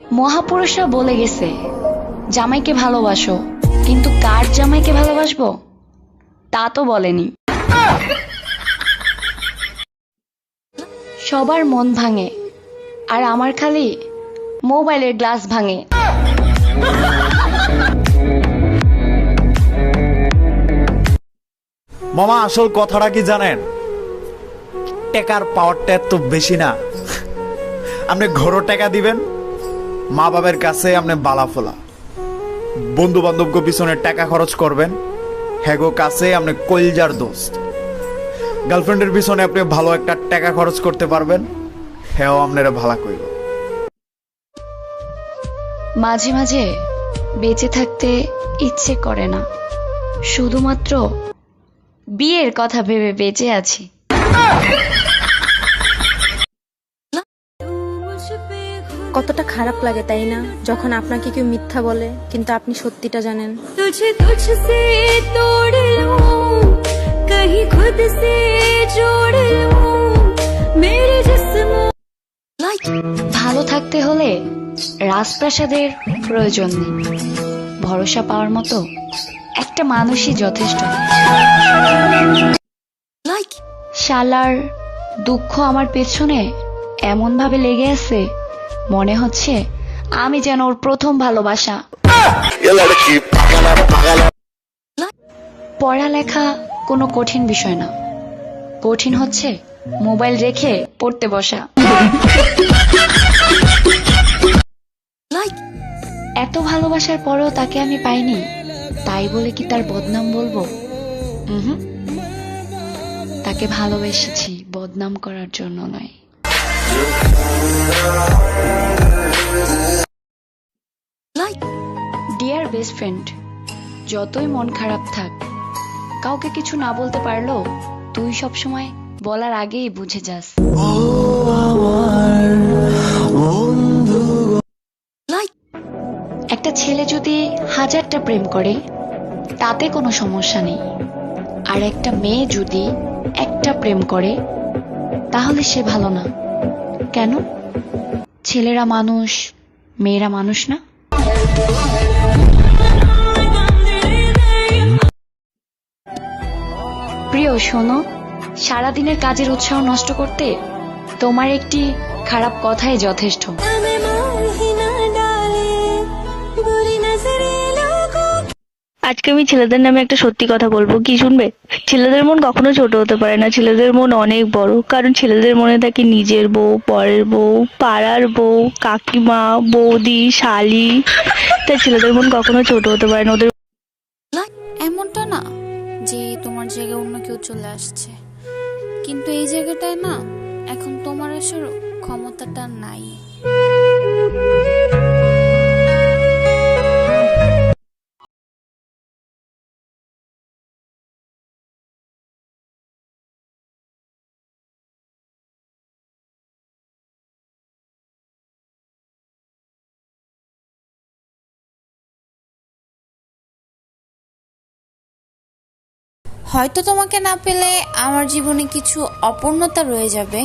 মহাপুরুষরা বলে গেছে, জামাইকে ভালোবাসো, কিন্তু কার জামাইকে ভালোবাসবো? তা তো বলেনি। সবার মন ভাঙে, আর আমার খালি মোবাইলের গ্লাস ভাঙে। মামা, আসল কথাটা কি জানেন? টেকার পাওয়ারটা এত বেশি না। আপনি ঘরও টাকা দিবেন মা বাবার কাছে আপনি বালা ফোলা। বন্ধু বান্ধবকে পিছনে টাকা খরচ করবেন হ্যাগো কাছে আপনি কলজার দোস্ত। গার্লফ্রেন্ডের পিছনে আপনি ভালো একটা টাকা খরচ করতে পারবেন হ্যাঁ আপনারা ভালা কইব। মাঝে মাঝে বেঁচে থাকতে ইচ্ছে করে না। শুধুমাত্র বিয়ের কথা ভেবে বেঁচে আছি। কতটা খারাপ লাগে তাই না? যখন আপনাকে কেউ মিথ্যা বলে কিন্তু আপনি সত্যিটা জানেন। ভালো থাকতে হলে রাজপ্রাসাদের প্রয়োজন নেই। ভরসা পাওয়ার মতো একটা মানুষই যথেষ্ট। শালার দুঃখ আমার পেছনে এমনভাবে লেগে আছে মনে হচ্ছে আমি যেন ওর প্রথম ভালোবাসা। পড়ালেখা কোনো কঠিন বিষয় না। কঠিন হচ্ছে মোবাইল রেখে পড়তে বসা। এত ভালোবাসার পরেও তাকে আমি পাইনি। তাই বলে কি তার বদনাম বলব। তাকে ভালোবেসেছি বদনাম করার জন্য নয়। ডিয়ার বেস্ট ফ্রেন্ড যতই মন খারাপ থাক, কাউকে কিছু না বলতে পারলেও তুই সবসময় বলার আগেই বুঝে যাস। একটা ছেলে যদি হাজারটা প্রেম করে, তাতে কোনো সমস্যা নেই। আর একটা মেয়ে যদি একটা প্রেম করে, তাহলে সে ভালো না। কেন? ছেলেরা মানুষ, মেয়েরা মানুষ না? প্রিয়, শোনো, সারাদিনের কাজের উৎসাহ নষ্ট করতে তোমার একটি খারাপ কথাই যথেষ্ট। আজকে আমি ছেলেদের নামে একটা সত্যি কথা বলব। কি শুনবে? ছেলেদের মন কখনো ছোট হতে পারে না। ছেলেদের মন অনেক বড়। কারণ ছেলেদের মনে থাকে নিজের বউ, পরের বউ, পাড়ার বউ, কাকিমা, বৌদি, শালি। তাই ছেলেদের মন কখনো ছোট হতে পারে না। ওদের এমনটা না যে তোমার জায়গায় অন্য কেউ চলে আসছে। কিন্তু এই জায়গাটায় না, এখন তোমার আসার ক্ষমতাটা নাই। হয়তো তোমাকে না পেলে আমার জীবনে কিছু অপূর্ণতা রয়ে যাবে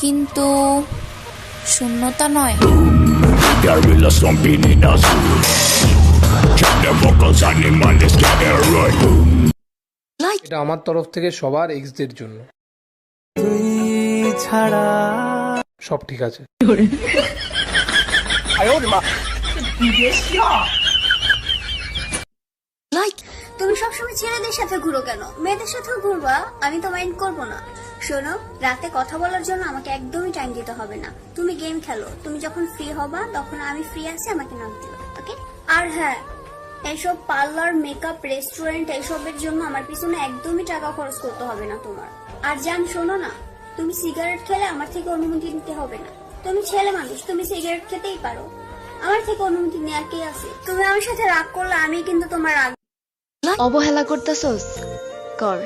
কিন্তু শূন্যতা নয়। There will in. Check the vocals. এটা আমার তরফ থেকে সবার এক্সদের জন্য। ছাড়া সব ঠিক আছে। তুমি সবসময় ছেলেদের সাথে ঘুরো কেন? মেয়েদের সাথেও ঘুরবা, আমি তো মাইন্ড করব না। শোনো, রাতে কথা বলার জন্য আমাকে একদমই টাইম দিতে হবে না। তুমি গেম খেলো, তুমি যখন ফ্রি হবা, তখন আমি ফ্রি আছি, আমাকে নাম দিও ওকে আর হ্যাঁ এইসব পার্লার মেকআপ রেস্টুরেন্ট এইসবের জন্য আমার পিছনে একদমই টাকা খরচ করতে হবে না তোমার। আর জান, শোনো না, তুমি সিগারেট খেলে আমার থেকে অনুমতি নিতে হবে না। তুমি ছেলে মানুষ, তুমি সিগারেট খেতেই পারো। আমার থেকে অনুমতি নেওয়ার কে আছে? তুমি আমার সাথে রাগ করলে আমি কিন্তু তোমার রাগ অবহেলা করতেছস? কর।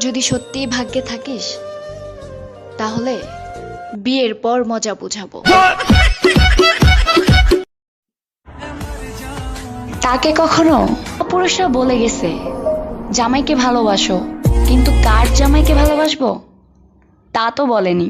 যদি সত্যিই ভাগ্যে থাকিস, তাহলে বিয়ের পর মজা বুঝাবো। তাকে কখনো পুরুষরা বলে গেছে, জামাইকে ভালোবাসো। কিন্তু কার জামাইকে ভালোবাসবো? তা তো বলেনি।